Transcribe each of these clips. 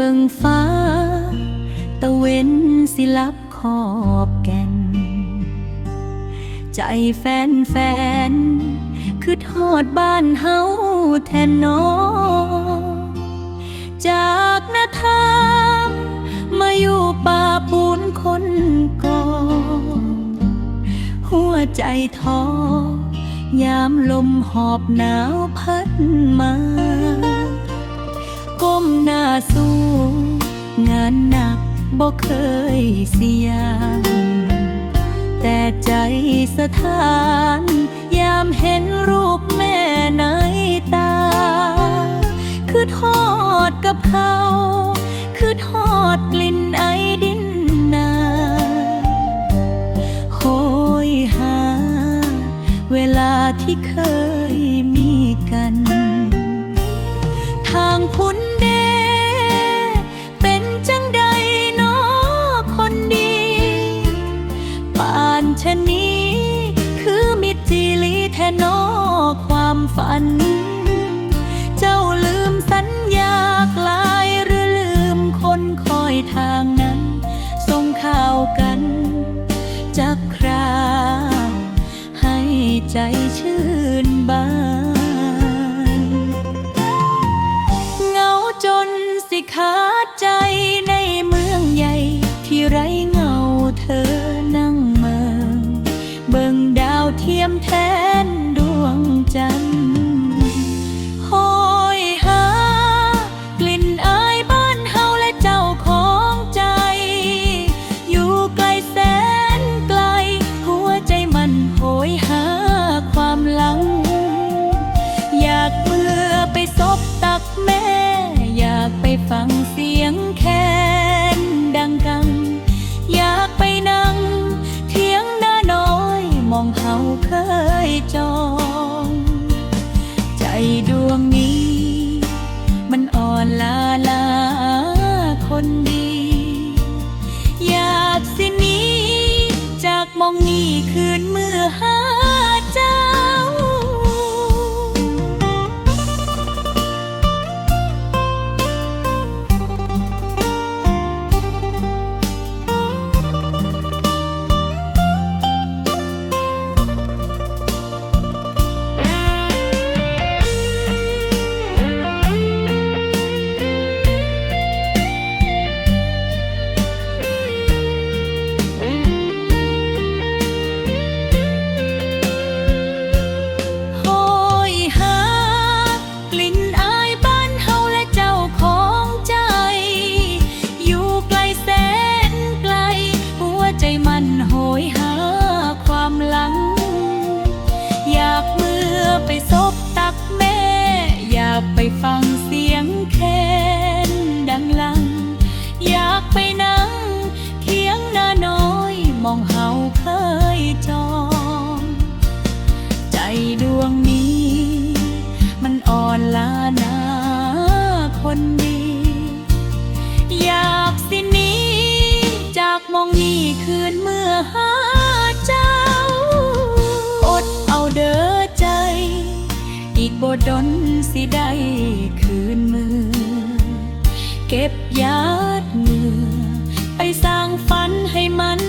บิงฟ้า ตะเว้นสิลับขอบแก่น ใจแฟนแฟนๆคือทอดบ้านเฮาแทนน้องจากนาทางมาอยู่ป่าปูนคนก่อหัวใจท้อยามลมหอบหนาวพัดมา ก้มหน้าสู บ่เคยเสียง แต่ใจสถาน ยามเห็นรูปแม่ในตา คือทอดกับเขา แค่นี้ คือมิตรจีลีแทนนอความฝัน เจ้าลืมสัญญากลายหรือลืมคนคอยทางนั้น ส่งข่าวกันจากคราว ให้ใจชื่นบาน ลาลาคนดี อยากสินี้จากมองนี้คืนเมื่อหา ฟังเสียงแคนดังลัง อยากไปนั่งเทียงหน้าน้อยมองเฮาเคยจอง ใจดวงนี้ มันอ่อนล้านาคนดี อยากสินี้จากมองนี้คืนเมื่อหาเจ้า อดเอาเด้อใจ อีกบ่ดนสิได้ ก็บยาดมือไปสร้างฝันให้มัน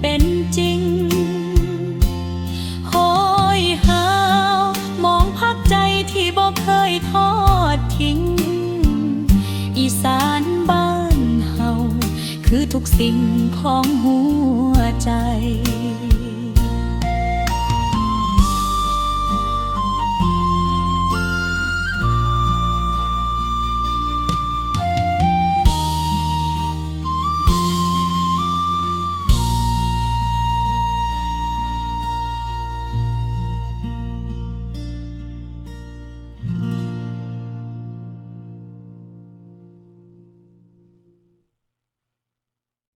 เป็นจริงโหยหาวมองพักใจที่บ่เคยทอดทิ้ง อีสานบ้านเฮาคือทุกสิ่งของหัวใจ